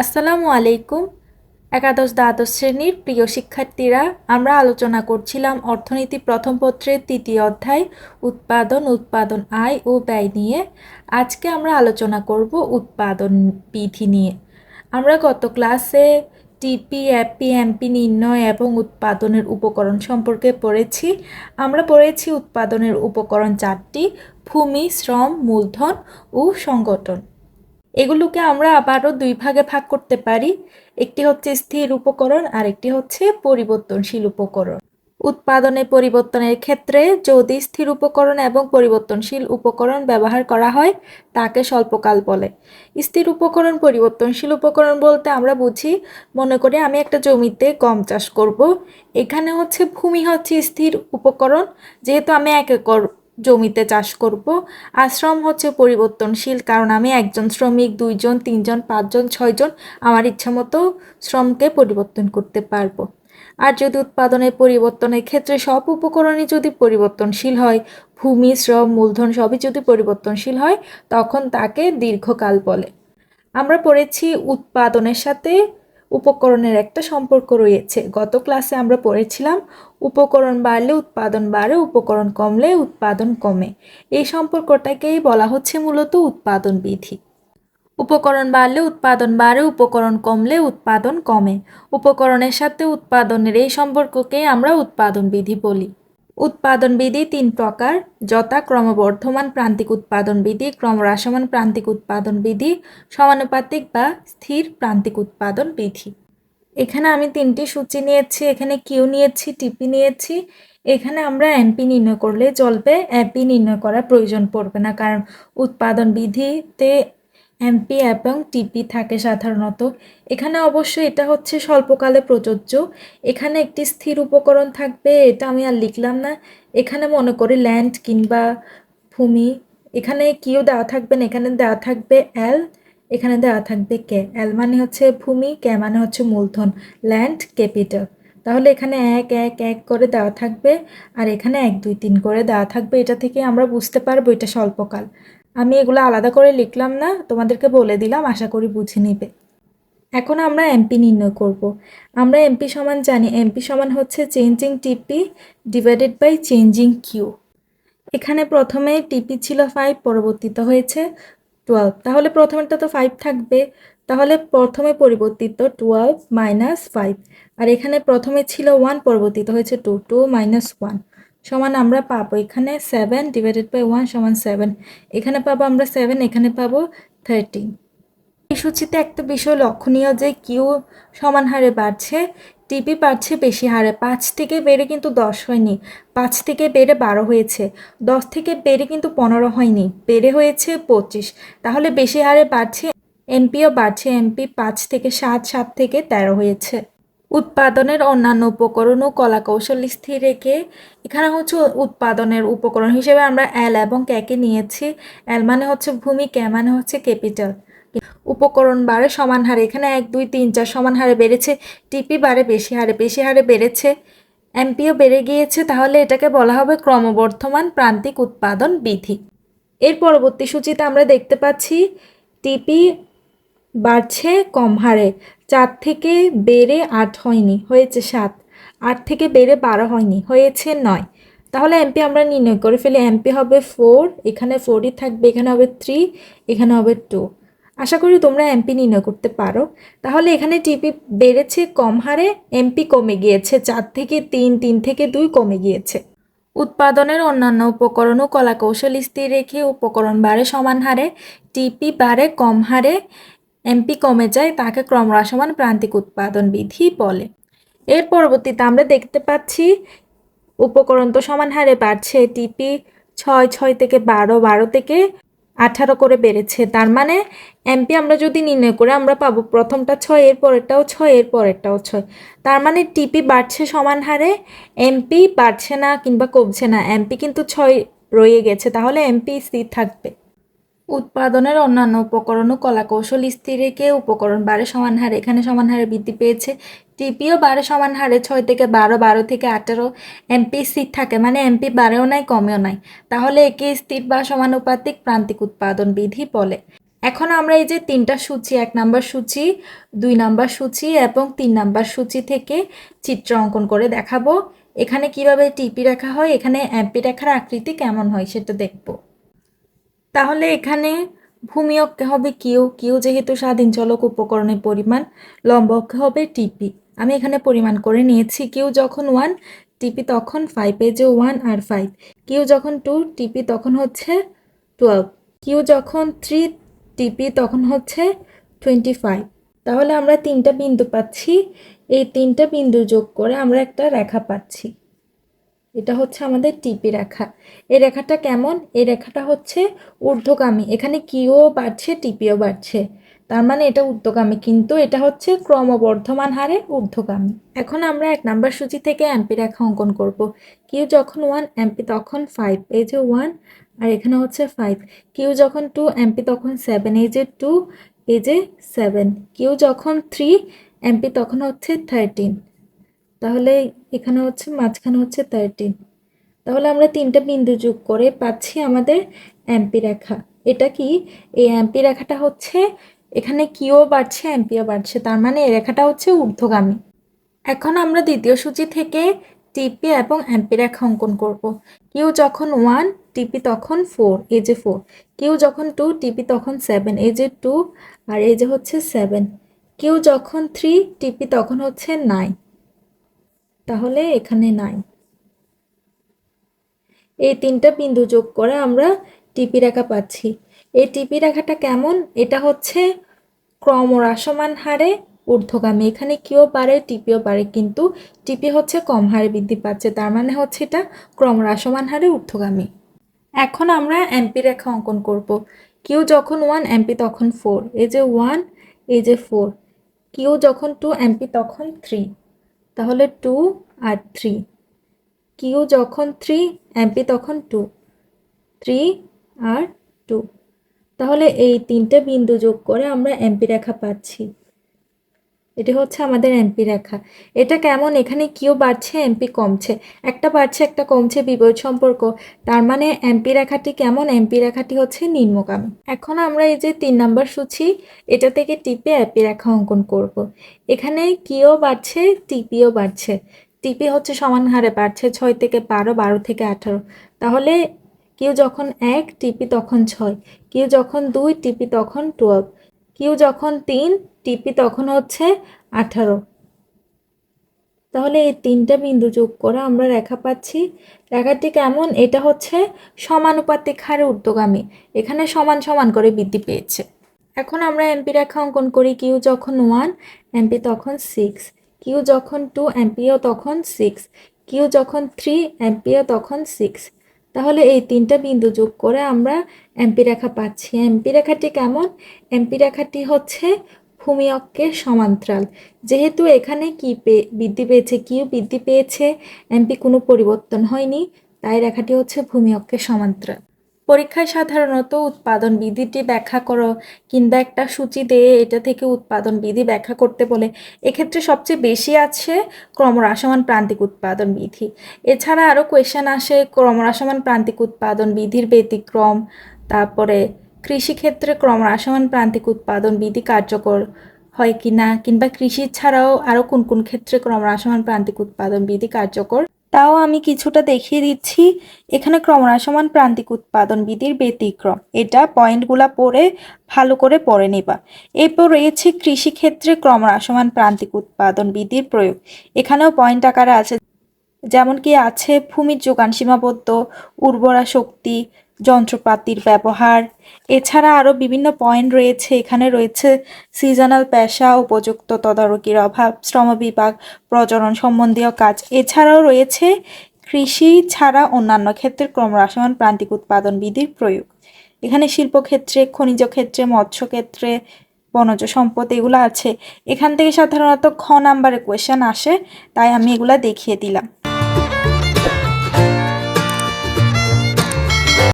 আসসালামু আলাইকুম। একাদশ দ্বাদশ শ্রেণির প্রিয় শিক্ষার্থীরা, আমরা আলোচনা করছিলাম অর্থনীতি প্রথম পত্রের তৃতীয় অধ্যায়, উৎপাদন উৎপাদন আয় ও ব্যয় নিয়ে। আজকে আমরা আলোচনা করব উৎপাদন বিধি নিয়ে। আমরা গত ক্লাসে টিপি অ্যাপি এমপি নির্ণয় এবং উৎপাদনের উপকরণ সম্পর্কে পড়েছি। আমরা পড়েছি উৎপাদনের উপকরণ চারটি, ভূমি, শ্রম, মূলধন ও সংগঠন। এগুলোকে আমরা আবারও দুই ভাগে ভাগ করতে পারি। একটি হচ্ছে স্থির উপকরণ আর একটি হচ্ছে পরিবর্তনশীল উপকরণ। উৎপাদনে পরিবর্তনের ক্ষেত্রে যদি স্থির উপকরণ এবং পরিবর্তনশীল উপকরণ ব্যবহার করা হয়, তাকে স্বল্পকাল বলে। স্থির উপকরণ, পরিবর্তনশীল উপকরণ বলতে আমরা বুঝি, মনে করি আমি একটা জমিতে গম চাষ করব। এখানে হচ্ছে ভূমি হচ্ছে স্থির উপকরণ, যেহেতু আমি এক একর জমিতে চাষ করব। আশ্রম হচ্ছে পরিবর্তনশীল, কারণ আমি একজন শ্রমিক, দুইজন, তিনজন, পাঁচজন, ছয়জন, আমার ইচ্ছা মতো শ্রমকে পরিবর্তন করতে পারব। আর যদি উৎপাদনের পরিবর্তনের ক্ষেত্রে সব উপকরণই যদি পরিবর্তনশীল হয়, ভূমি, শ্রম, মূলধন সবই যদি পরিবর্তনশীল হয়, তখন তাকে দীর্ঘকাল বলে। আমরা পড়েছি উৎপাদনের সাথে উপকরণের একটা সম্পর্ক রয়েছে। গত ক্লাসে আমরা পড়েছিলাম, উপকরণ বাড়লে উৎপাদন বাড়ে, উপকরণ কমলে উৎপাদন কমে। এই সম্পর্কটাকেই বলা হচ্ছে মূলত উৎপাদন বিধি। উপকরণ বাড়লে উৎপাদন বাড়ে, উপকরণ কমলে উৎপাদন কমে। উপকরণের সাথে উৎপাদনের এই সম্পর্ককেই আমরা উৎপাদন বিধি বলি। উৎপাদন বিধি তিন প্রকার, যথা ক্রমবর্ধমান প্রান্তিক উৎপাদন বিধি ক্রমহ্রাসমান প্রান্তিক উৎপাদন বিধি সমানুপাতিক বা স্থির প্রান্তিক উৎপাদন বিধি এখানে আমি তিনটি সূচি নিয়েছি, এখানে কিউ নিয়েছি টিপি নিয়েছি। এখানে আমরা এমপি নির্ণয় করলে চলবে এমপি নির্ণয় করার প্রয়োজন পড়বে না, কারণ উৎপাদন বিধিতে এমপি এবং টিপি থাকে সাধারণত। এখানে অবশ্যই এটা হচ্ছে স্বল্পকালে প্রযোজ্য। এখানে একটি স্থির উপকরণ থাকবে, এটা আমি আর লিখলাম না। এখানে মনে করি ল্যান্ড কিংবা ভূমি। এখানে কিউ দেওয়া থাকবে না, এখানে দেওয়া থাকবে এল এখানে দেওয়া থাকবে কে এল মানে হচ্ছে ভূমি কে মানে হচ্ছে মূলধন ল্যান্ড ক্যাপিটাল তাহলে এখানে এক এক এক করে দেওয়া থাকবে, আর এখানে এক, দুই, তিন করে দেওয়া থাকবে। এটা থেকে আমরা বুঝতে পারব এটা স্বল্পকাল। আমি এগুলো আলাদা করে লিখলাম না, তোমাদেরকে বলে দিলাম, আশা করি বুঝে নেবে। এখন আমরা এমপি নির্ণয় করব। আমরা এমপি সমান জানি, এমপি সমান হচ্ছে changing TP divided by changing Q এখানে প্রথমে টিপি ছিল ফাইভ পরবর্তীত হয়েছে টুয়েলভ তাহলে প্রথমেরটা তো ফাইভ থাকবে। তাহলে প্রথমে পরিবর্তিত টুয়েলভ মাইনাস ফাইভ আর এখানে প্রথমে ছিল ওয়ান পরিবর্তিত হয়েছে টু টু মাইনাস ওয়ান সমান আমরা পাবো এখানে সেভেন ডিভাইডেড বাই ওয়ান সমান সেভেন এখানে পাবো আমরা সেভেন এখানে পাবো থার্টিন এই সূচিতে একটা বিষয় লক্ষণীয় যে কিউ সমান হারে বাড়ছে টিপি বাড়ছে বেশি হারে। পাঁচ থেকে বেড়ে কিন্তু দশ হয়নি। পাঁচ থেকে বেড়ে বারো হয়েছে। দশ থেকে বেড়ে কিন্তু পনেরো হয়নি। বেড়ে হয়েছে পঁচিশ। তাহলে বেশি হারে বাড়ছে এমপিও বাড়ছে। এমপি পাঁচ থেকে সাত সাত থেকে তেরো হয়েছে। উৎপাদনের অন্যান্য উপকরণ ও কলা কৌশল স্থির রেখে এখানে হচ্ছে উৎপাদনের উপকরণ হিসেবে আমরা এল এবং ক্যাকে নিয়েছি। এল মানে হচ্ছে ভূমি ক্যা মানে হচ্ছে ক্যাপিটাল। উপকরণ বাড়ে সমান হারে, এখানে এক, দুই, তিন, চার সমান হারে বেড়েছে। টিপি বাড়ে বেশি হারে বেশি হারে বেড়েছে। এমপিও বেড়ে গিয়েছে, তাহলে এটাকে বলা হবে ক্রমবর্ধমান প্রান্তিক উৎপাদন বিধি এর পরবর্তী সূচিতে আমরা দেখতে পাচ্ছি টিপি বাড়ছে কম হারে। চার থেকে বেড়ে আট হয়নি, হয়েছে সাত। আট থেকে বেড়ে বারো হয়নি, হয়েছে নয়। তাহলে এমপি আমরা নির্ণয় করে ফেলি। এমপি হবে ফোর এখানে ফোরই থাকবে, এখানে হবে থ্রি এখানে হবে টু আশা করি তোমরা এমপি নির্ণয় করতে পারো। তাহলে এখানে টিপি বেড়েছে কম হারে এমপি কমে গিয়েছে। চার থেকে তিন তিন থেকে দুই কমে গিয়েছে। উৎপাদনের অন্যান্য উপকরণ ও কলাকৌশল স্থির রেখে উপকরণ বাড়ে সমান হারে টিপি বাড়ে কম হারে এমপি কমে যায়, তাকে ক্রমহ্রাসমান প্রান্তিক উৎপাদন বিধি বলে। এর পরবর্তীতে আমরা দেখতে পাচ্ছি, উপকরণ তো সমান হারে বাড়ছে টিপি ছয় ছয় থেকে বারো বারো থেকে আঠারো করে বেড়েছে। তার মানে এমপি আমরা যদি নির্ণয় করে আমরা পাবো প্রথমটা ছয় এর পরেরটাও ছয় এর পরেরটাও ছয়। তার মানে টিপি বাড়ছে সমান হারে, এমপি বাড়ছে না কিংবা কমছে না। এমপি কিন্তু ছয় রয়ে গেছে, তাহলে এমপি স্থির থাকবে। উৎপাদনের অন্যান্য উপকরণ ও কলাকৌশল স্থির রেখে উপকরণ বারে সমান হারে, এখানে সমান হারে বৃদ্ধি পেয়েছে। টিপিও বারে সমান হারে ছয় থেকে বারো বারো থেকে আঠেরো এমপি স্থির থাকে মানে এমপি বারেও নাই, কমেও নাই। তাহলে একে স্থির বা সমানুপাতিক প্রান্তিক উৎপাদন বিধি বলে। এখন আমরা এই যে তিনটা সূচি, এক নাম্বার সূচি, দুই নাম্বার সূচি এবং তিন নাম্বার সূচি থেকে চিত্র অঙ্কন করে দেখাবো। এখানে কীভাবে টিপি রাখা হয়, এখানে এমপি রেখার আকৃতি কেমন হয় সেটা দেখব। তাহলে এখানে ভূমি অক্ষে হবে কিউ। কিউ যেহেতু স্বাধীন চলক উপকরণের পরিমাণ, লম্ব অক্ষে হবে টিপি। আমি এখানে পরিমাণ করে নিয়েছি। কিউ যখন ওয়ান টিপি তখন ফাইভ এই যে ওয়ান আর ফাইভ কিউ যখন টু টিপি তখন হচ্ছে টুয়েলভ কিউ যখন থ্রি টিপি তখন হচ্ছে টোয়েন্টি ফাইভ তাহলে আমরা তিনটা বিন্দু পাচ্ছি। এই তিনটা বিন্দু যোগ করে আমরা একটা রেখা পাচ্ছি। এটা হচ্ছে আমাদের টিপি রেখা। এই রেখাটা কেমন? এই রেখাটা হচ্ছে ঊর্ধ্বগামী। এখানে কিও বাড়ছে, টিপিও বাড়ছে। তার মানে এটা ঊর্ধ্বগামী, কিন্তু এটা হচ্ছে ক্রমবর্ধমান হারে ঊর্ধ্বগামী। এখন আমরা এক নাম্বার সূচি থেকে এমপি রেখা অঙ্কন করব। কিউ যখন ওয়ান এমপি তখন ফাইভ এই যে ওয়ান আর এখানে হচ্ছে ফাইভ কিউ যখন টু এমপি তখন সেভেন এই যে টু এই যে সেভেন কিউ যখন থ্রি এমপি তখন হচ্ছে থার্টিন তাহলে এখানে হচ্ছে, মাঝখানে হচ্ছে থার্টিন তাহলে আমরা তিনটা বিন্দু যোগ করে পাচ্ছি আমাদের এমপি রেখা। এটা কি? এই এমপি রেখাটা হচ্ছে, এখানে কিও বাড়ছে এমপিও বাড়ছে। তার মানে এই রেখাটা হচ্ছে ঊর্ধ্বগামী। এখন আমরা দ্বিতীয় সূচি থেকে টিপি এবং এমপি রেখা অঙ্কন করব। কিউ যখন ওয়ান টিপি তখন ফোর এই যে ফোর কিউ যখন টু টিপি তখন সেভেন এই যে টু আর এই যে হচ্ছে সেভেন কিউ যখন থ্রি টিপি তখন হচ্ছে নাইন তাহলে এখানে নাই। এই তিনটা বিন্দু যোগ করে আমরা টিপি রেখা পাচ্ছি। এই টিপি রেখাটা কেমন? এটা হচ্ছে ক্রম ক্রমহ্রাসমান হারে ঊর্ধ্বগামী। এখানে কিও পারে টিপিও পারে কিন্তু টিপি হচ্ছে কম হারে বৃদ্ধি পাচ্ছে। তার মানে হচ্ছে এটা ক্রমহ্রাসমান হারে ঊর্ধ্বগামী। এখন আমরা এমপি রেখা অঙ্কন করব। কিউ যখন ওয়ান এমপি তখন ফোর এই যে ওয়ান এই যে ফোর কিউ যখন টু এমপি তখন থ্রি তাহলে টু আর থ্রি। কিউ যখন থ্রি, এমপি তখন টু। থ্রি আর টু। তাহলে এই তিনটে বিন্দু যোগ করে আমরা এমপি রেখা পাচ্ছি। এটি হচ্ছে আমাদের এমপি রেখা। এটা কেমন? এখানে কিউ বাড়ছে এমপি কমছে। একটা বাড়ছে, একটা কমছে, বিপরীত সম্পর্ক। তার মানে এমপি রেখাটি কেমন? এমপি রেখাটি হচ্ছে নিম্নগামী। এখন আমরা এই যে তিন নাম্বার সূচি, এটা থেকে টিপে এমপি রেখা অঙ্কন করব। এখানে কিও বাড়ছে টিপিও বাড়ছে। টিপি হচ্ছে সমান হারে বাড়ছে, ছয় থেকে বারো বারো থেকে আঠারো। তাহলে কিউ যখন এক টিপি তখন ছয়। কিউ যখন দুই টিপি তখন টুয়েলভ কিউ যখন তিন, টিপি তখন হচ্ছে আঠারো। তাহলে এই তিনটা বিন্দু যোগ করে আমরা রেখা পাচ্ছি। রেখাটি কেমন? এটা হচ্ছে সমানুপাতিক হারে ঊর্ধ্বগামী। এখানে সমান সমান করে বৃদ্ধি পেয়েছে। এখন আমরা এমপি রেখা অঙ্কন করি কিউ যখন ওয়ান, এমপি তখন সিক্স। কিউ যখন টু, এমপিও তখন সিক্স। কিউ যখন থ্রি, এমপিও তখন সিক্স। তাহলে এই তিনটা বিন্দু যোগ করে আমরা এমপি রেখা পাচ্ছি। এমপি রেখাটি কেমন? এমপি রেখাটি হচ্ছে ভূমি অক্ষের সমান্তরাল। যেহেতু এখানে কি বৃদ্ধি পেয়েছে কিউ বৃদ্ধি পেয়েছে এমপি কোনো পরিবর্তন হয়নি, তাই রেখাটি হচ্ছে ভূমি অক্ষের সমান্তরাল। পরীক্ষায় সাধারণত উৎপাদন বিধিটি ব্যাখ্যা করো কিংবা একটা সূচি দিয়ে এটা থেকে উৎপাদন বিধি ব্যাখ্যা করতে বলে। এক্ষেত্রে সবচেয়ে বেশি আছে ক্রমহ্রাসমান প্রান্তিক উৎপাদন বিধি। এছাড়া আরও কোয়েশ্চেন আসে ক্রমহ্রাসমান প্রান্তিক উৎপাদন বিধির ব্যতিক্রম, তারপরে কৃষিক্ষেত্রে ক্রমহ্রাসমান প্রান্তিক উৎপাদন বিধি কার্যকর হয় কি না কিংবা কৃষি ছাড়াও আরও কোন কোন ক্ষেত্রে ক্রমহ্রাসমান প্রান্তিক উৎপাদন বিধি কার্যকর তাও আমি কিছুটা দেখিয়ে দিচ্ছি। এখানে ক্রমরাসমান প্রান্তিক উৎপাদন বিধির ব্যতিক্রম। এটা পয়েন্টগুলা পড়ে, ভালো করে পড়ে নেবা। এরপর রয়েছে কৃষিক্ষেত্রে ক্রমরাসমান প্রান্তিক উৎপাদন বিধির প্রয়োগ। এখানেও পয়েন্ট আকারে আছে যেমন কি আছে ভূমির যোগান সীমাবদ্ধ, উর্বরা শক্তি যন্ত্রপাতির ব্যবহার। এছাড়া আরও বিভিন্ন পয়েন্ট রয়েছে। এখানে রয়েছে সিজনাল পেশা, উপযুক্ত তদারকির অভাব, শ্রম বিভাগ, প্রজনন সম্বন্ধীয় কাজ। এছাড়াও রয়েছে কৃষি ছাড়া অন্যান্য ক্ষেত্রে ক্রমহ্রাসমান প্রান্তিক উৎপাদন বিধির প্রয়োগ। এখানে শিল্পক্ষেত্রে, খনিজ ক্ষেত্রে মৎস্য ক্ষেত্রে বনজ সম্পদ এগুলো আছে। এখান থেকে সাধারণত খ নাম্বারে কোয়েশ্চেন আসে, তাই আমি এগুলা দেখিয়ে দিলাম।